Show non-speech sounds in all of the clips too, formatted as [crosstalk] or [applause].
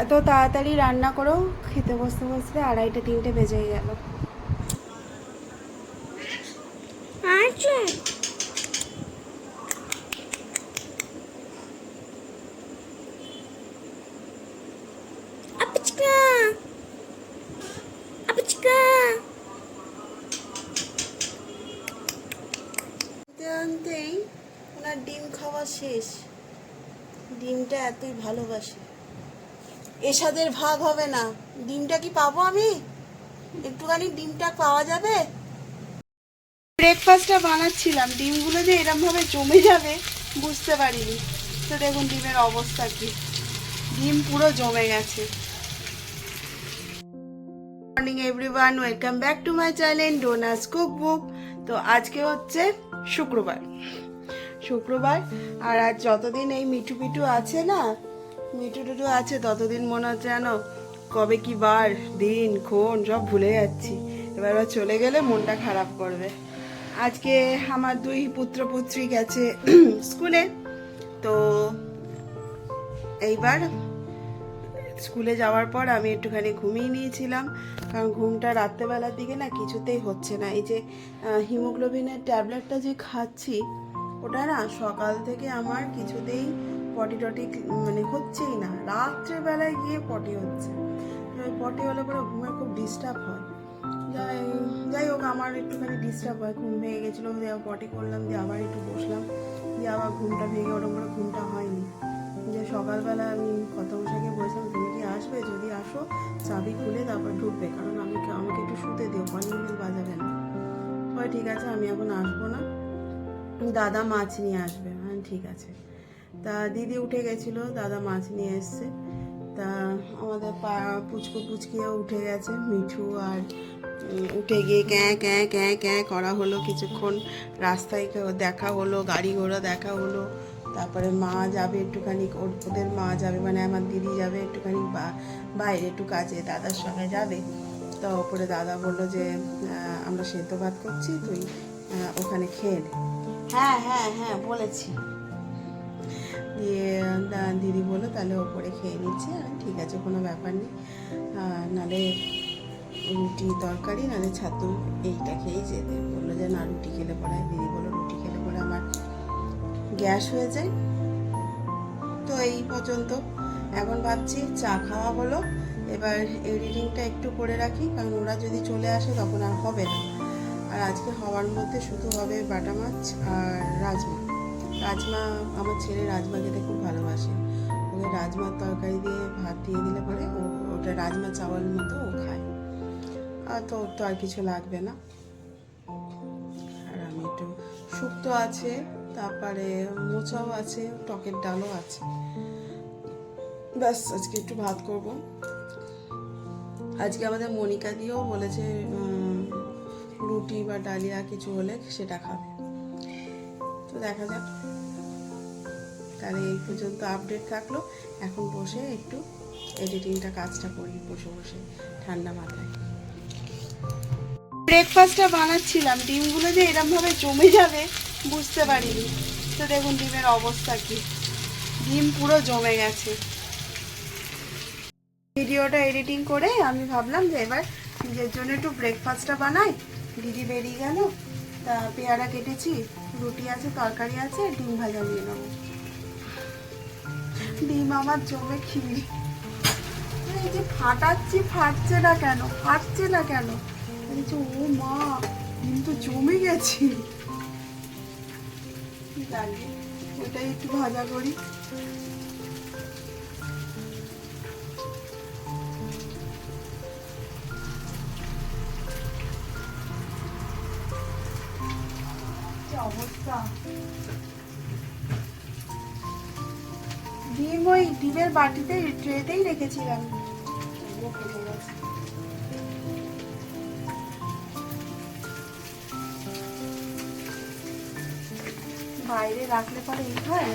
এত তাড়াতাড়ি রান্না করেও খেতে বসতে বসতে আড়াইটে তিনটে বেজে গেল। আচ্ছা। আনতেই ওনার ডিম খাওয়া শেষ। ডিমটা এতই ভালোবাসে। এসাদের ভাগ হবে না। ডিমটা কি পাবো আমি? একটুখানি ডিমটা পাওয়া যাবে? ব্রেকফাস্টটা বানাচ্ছিলাম। ডিমগুলো যে এরমভাবে জমে যাবে, বুঝতে পারিনি। তো দেখুন ডিমের অবস্থা কি। ডিম পুরো জমে গেছে। Morning everyone welcome back to my channel Dona's cook book তো আজকে হচ্ছে শুক্রবার। শুক্রবার, আর আজ যতদিন এই মিঠু পিঠু আছে না মিঠু টুটু আছে, ততদিন মনে হচ্ছে যেন কবে কি বার, দিন, ক্ষণ, সব ভুলে যাচ্ছি। এবার চলে গেলে মনটা খারাপ করবে। আজকে আমার দুই পুত্র পুত্রী গেছে [clears throat] স্কুলে। তো এইবার স্কুলে যাওয়ার পর আমি একটুখানি ঘুমিয়ে নিয়েছিলাম। কারণ ঘুমটা রাত্রেবেলার দিকে না কিছুতেই হচ্ছে না। এই যে হিমোগ্লোবিনের ট্যাবলেটটা যে খাচ্ছি, ওটা না সকাল থেকে আমার কিছুতেই পটি টটি মানে হচ্ছেই না। রাত্রেবেলায় গিয়ে পটি হচ্ছে। ওই পটি হলে পরে ঘুমে খুব ডিস্টার্ব হয়। যাই যাই হোক, আমার একটুখানি ডিস্টার্ব হয়। ঘুম ভেঙে গেছিল দিয়ে পটি করলাম, দিয়ে আবার একটু বসলাম। দিয়ে আবার ঘুমটা ভেঙে ওরকম করে ঘুমটা হয়নি। যে সকালবেলা আমি কত বসাকে বলছিলাম, তুমি কি আসবে? যদি আসো, চাবি খুলে তারপর ঢুকবে। কারণ আমি আমাকে একটু শুতে দিও বেল বাজাবে না। হয়, ঠিক আছে, আমি এখন আসব না। দাদা মাছ নিয়ে আসবে। হ্যাঁ ঠিক আছে। তা দিদি উঠে গেছিল, দাদা মাছ নিয়ে এসছে। তা আমাদের পা পুচকু পুচকিও উঠে গেছে, মিঠু আর উঠে গিয়ে ক্যাঁ ক্যাঁ ক্যাঁ ক্যাঁ করা হলো কিছুক্ষণ। রাস্তায় দেখা হলো, গাড়ি ঘোড়া দেখা হলো। তারপরে মা যাবে একটুখানি ওদের মা যাবে মানে আমার দিদি যাবে একটুখানি বা- বাইরে একটু কাজে, দাদার সঙ্গে যাবে। তো ওপরে দাদা বলল যে আমরা সেদ্ধ ভাত করছি, তুই ওখানে খেয়ে হ্যাঁ হ্যাঁ হ্যাঁ বলেছি। দিয়ে দিদি বলল তাহলে ওপরে খেয়ে নিচ্ছে ঠিক আছে কোনো ব্যাপার নেই। আহ, নালে রুটি তরকারি নালে ছাতু এইটা খেয়েই যেতে। বলল যে না রুটি খেলে পরে দিদি বলল রুটি খেলে পরে আমার গ্যাস হয়ে যায়। তো এই পর্যন্ত। এখন ভাবছি চা খাওয়া হলো। এবার এডিটিংটা একটু করে রাখি কারণ ওরা যদি চলে আসে তখন আর হবে না। আর আজকে হওয়ার মধ্যে শুধু হবে বাটা মাছ আর রাজমা। রাজমা, আমার ছেলে রাজমা খেতে খুব ভালোবাসে। ওকে রাজমার তরকারি দিয়ে ভাত দিয়ে দিলে পরে ও, ওটা রাজমা চাওয়াল মতো ও খায়। আর তো ওর তো আর কিছু লাগবে না। আর আমি একটু শুক্তো আছে, তারপরে মোচাও আছে, টকের ডালও আছে। ব্যাস, আজকে একটু ভাত করব। আজকে আমাদের মনিকা দিয়েও বলেছে রুটি বা ডালিয়া কিছু হলে সেটা খাবে। তো দেখা যাক। তাহলে এই পর্যন্ত আপডেট থাকল। এখন বসে একটু এডিটিংটা কাজটা করি বসে বসে, ঠান্ডা মাথায়। ব্রেকফাস্টটা বানাচ্ছিলাম, ডিমগুলো যে এরমভাবে জমে যাবে, বুঝতে পারিনি। তো দেখুন ডিমের অবস্থা কি। ডিম পুরো জমে গেছে। ভিডিওটা এডিটিং করে আমি ভাবলাম যে এবার নিজের জন্য একটু ব্রেকফাস্টটা বানাই। দিদি বেরিয়ে গেল, তা পেয়ারা কেটেছি, রুটি আছে, তরকারি আছে, ডিম ভাজা নিয়ে নেব। ডিম আমার জমে খিরি এই যে ফাটাচ্ছি, ফাটছে না কেন? ফাটছে না কেন? এই যে, ও মা, ডিম তো জমে গেছি। লাগে? ওটাই একটু ভাজা করি। অবস্থা? ডিমের বাটিতে ট্রেতেই রেখেছিলাম। বাইরে রাখলে পরে ই হয়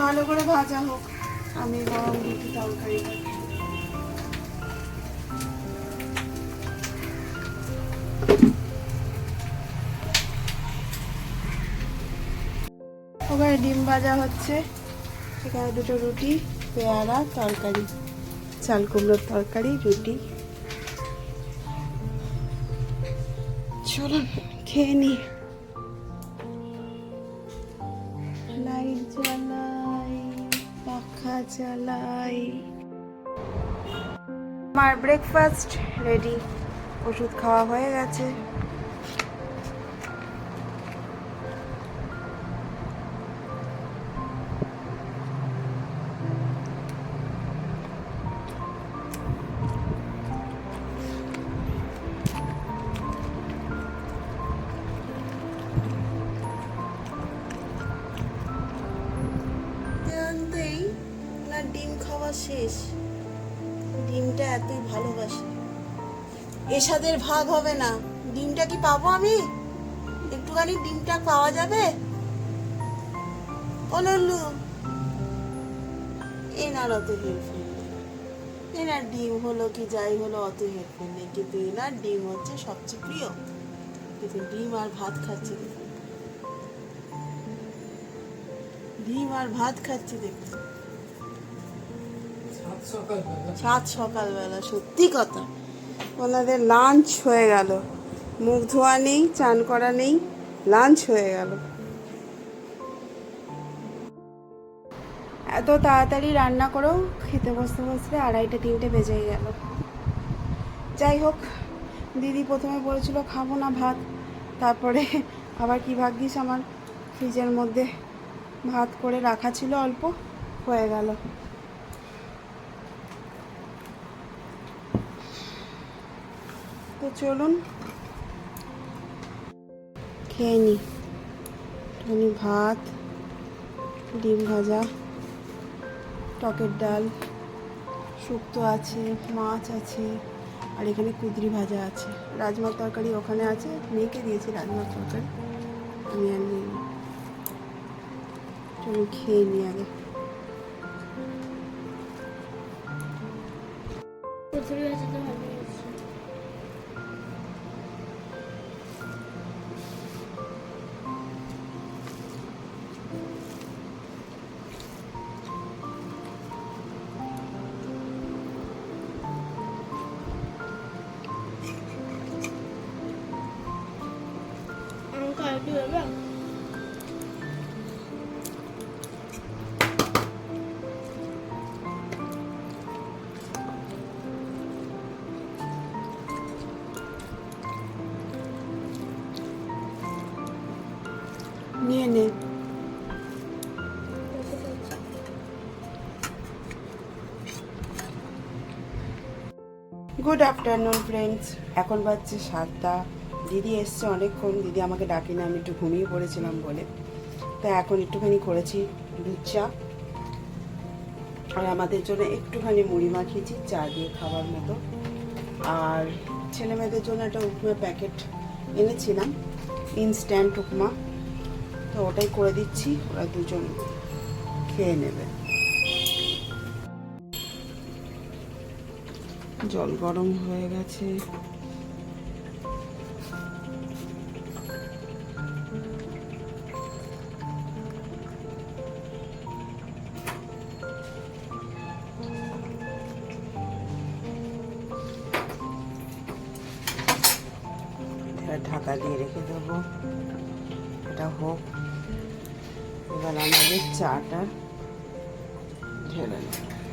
ভালো করে ভাজা হোক। আমি গরম রুটি তরকারি ওখানে ডিম ভাজা হচ্ছে। এখানে দুটো রুটি, পেয়ারা, তরকারি। চাল কুমড়োর তরকারি, রুটি। চলুন, খেয়ে নি। লাইট জ্বালাই, পাখা চালাই আমার ব্রেকফাস্ট রেডি ওষুধ খাওয়া হয়ে গেছে। শেষ। ডিমটা এতই ভালোবাসি। এসাদের ভাগ হবে না। ডিমটা কি পাবো আমি? একটুখানি ডিমটা পাওয়া যাবে? লল্লু এনার অত হেল্পফুল এনার ডিম হলো কি, যাই হলো, অত হেল্পফুল নেই। কিন্তু এনার ডিম হচ্ছে সবচেয়ে প্রিয়। কিন্তু ডিম আর ভাত খাচ্ছে ডিম আর ভাত খাচ্ছে দেখুন সাত সকালবেলা, সত্যি কথা। ওনাদের লাঞ্চ হয়ে গেল। মুখ ধোয়া নেই, চান করা নেই লাঞ্চ হয়ে গেল। এত তাড়াতাড়ি রান্না করেও খেতে বসতে বসতে আড়াইটে, তিনটে বেজে গেল। যাই হোক, দিদি প্রথমে বলেছিল, খাব না ভাত। তারপরে [laughs] আবার কি ভাগ্যিস আমার ফ্রিজের মধ্যে ভাত করে রাখা ছিল অল্প, হয়ে গেল। চলুন। খেয়ে নি। একটুখানি ভাত, ডিম ভাজা, টকের ডাল, শুক্তো আছে, মাছ আছে, আর এখানে কুদরি ভাজা আছে। রাজমার তরকারি ওখানে আছে। মেয়েকে দিয়েছি রাজমার তরকারি। আমি আর নিই। চলুন খেয়ে নিই আগে। তো ভালো নিয়ে নে গুড আফটারনুন ফ্রেন্ডস এখন বাজছে সাতটা। দিদি এসছে অনেকক্ষণ, দিদি আমাকে ডাকি না আমি একটু ঘুমিয়ে পড়েছিলাম বলে। তা এখন একটুখানি করেছি দুধ চা আর আমাদের জন্য একটুখানি মুড়ি মাখিয়েছি, চা দিয়ে খাওয়ার মতো। আর ছেলে মেয়েদের জন্য একটা উপমা প্যাকেট এনেছিলাম ইনস্ট্যান্ট উপমা। তো ওটাই করে দিচ্ছি, ওরা দুজন খেয়ে নেবে। জল গরম হয়ে গেছে। এটা হোক। এবার আমাদের চাটা ঢেলে নেব।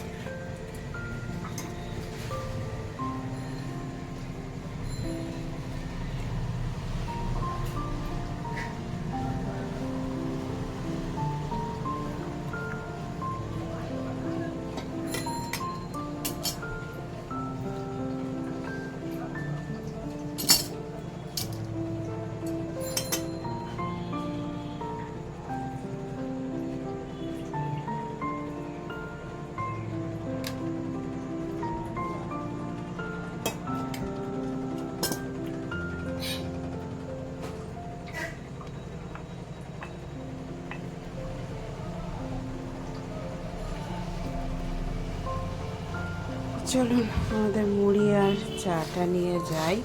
চলুন আমাদের মুড়ি আর চাটা নিয়ে যাই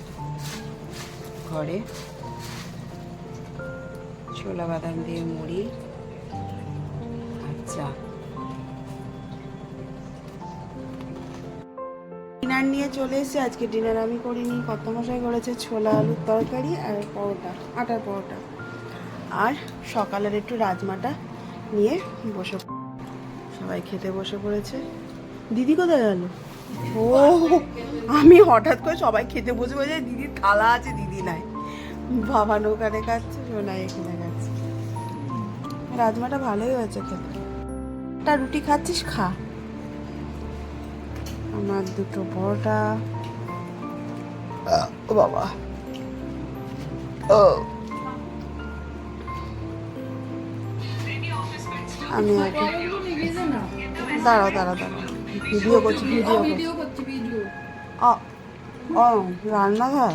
ঘরে। ছোলা বাদাম দিয়ে মুড়ি বাচ্চা ডিনার নিয়ে চলে এসেছি। আজকে ডিনার আমি করিনি। কত মশাই করেছে ছোলা, আলুর তরকারি আর পরোটা, আটার পরোটা। আর সকালের একটু রাজমাটা নিয়ে বসে সবাই খেতে বসে পড়েছে। দিদি কোথায় গেল? ও আমি হঠাৎ করে সবাই খেতে বসে বসে দিদির থালা আছে দিদি নাই। বাবা নৌকানে খাচ্ছে সোনাই এখানে খাচ্ছে। রাজমাটা ভালোই হয়েছে খেতে। একটা রুটি খাচ্ছিস খা। আমার দুটো পরোটা। ও বাবা। ও। আমি আগে দাঁড়াও দাঁড়াও দাঁড়াও। ভিডিও করছি ভিডিও করছি। ভিডিও ও রান্নাঘর?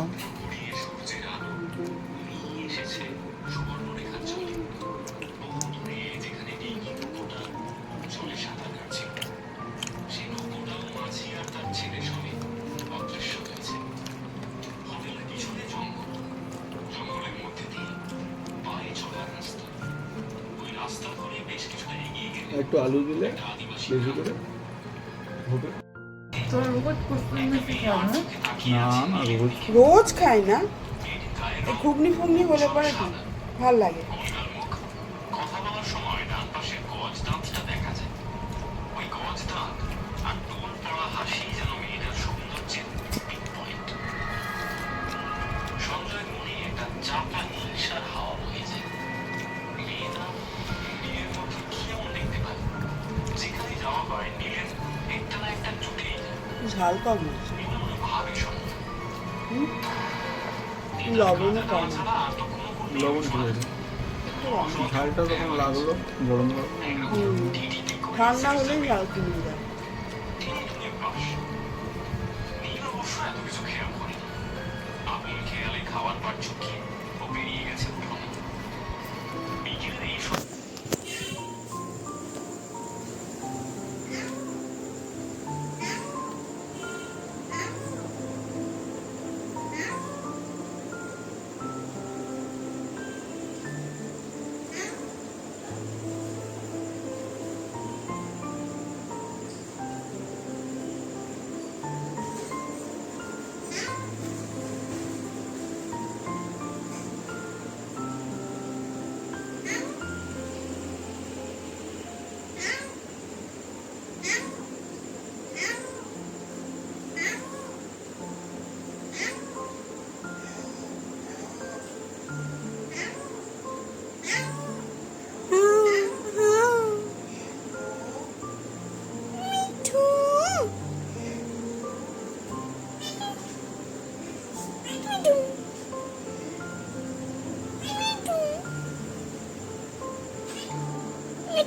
একটু আলু দিলে বেশি করে? হবে না না রোজ রোজ খাই না। ঘুগনি ফুগনি হলে পরে কি ভালো লাগে। কম হয়েছে লবণও কম লবণ ঝালটা তখন লাগল গরম ঠান্ডা হলেই ঝাল কমে যায় খাওয়ার পার চুকিয়ে ও বেরিয়ে গেছে বিকেলে এই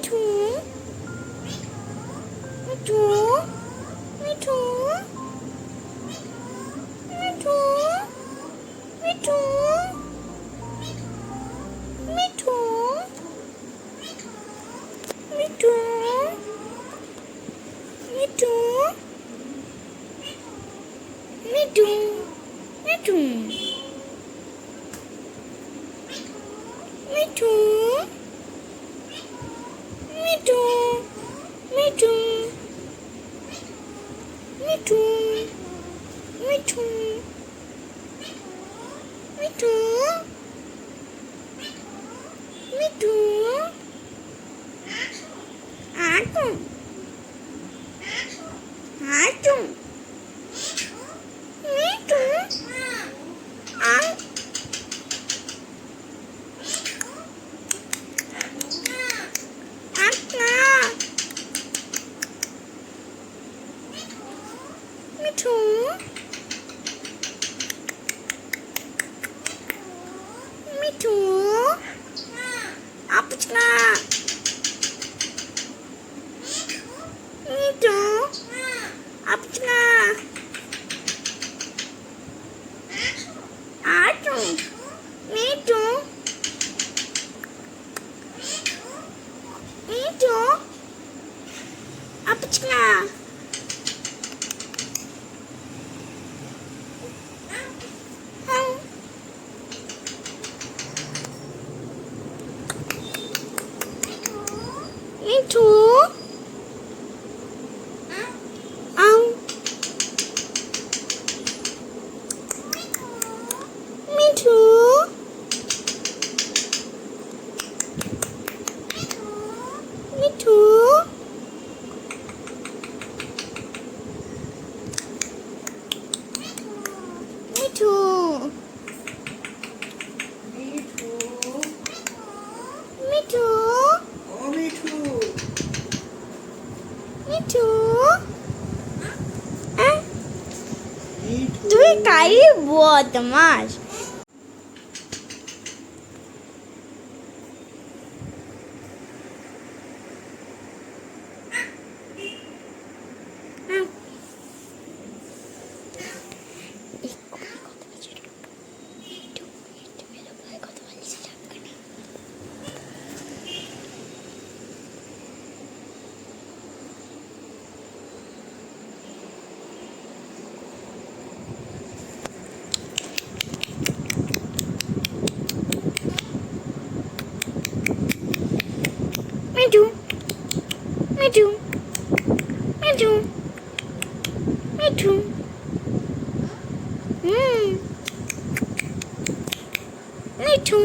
মিঠু মিঠু মিঠু মিঠু মিঠু মিঠু মিঠু মিঠু মিঠু মিঠু মিঠু মিঠু মিঠু মিঠু মিঠু মিঠু আটু আটু মিঠু আ আটনা মিঠু বদমাস মিঠু হুম। মিঠু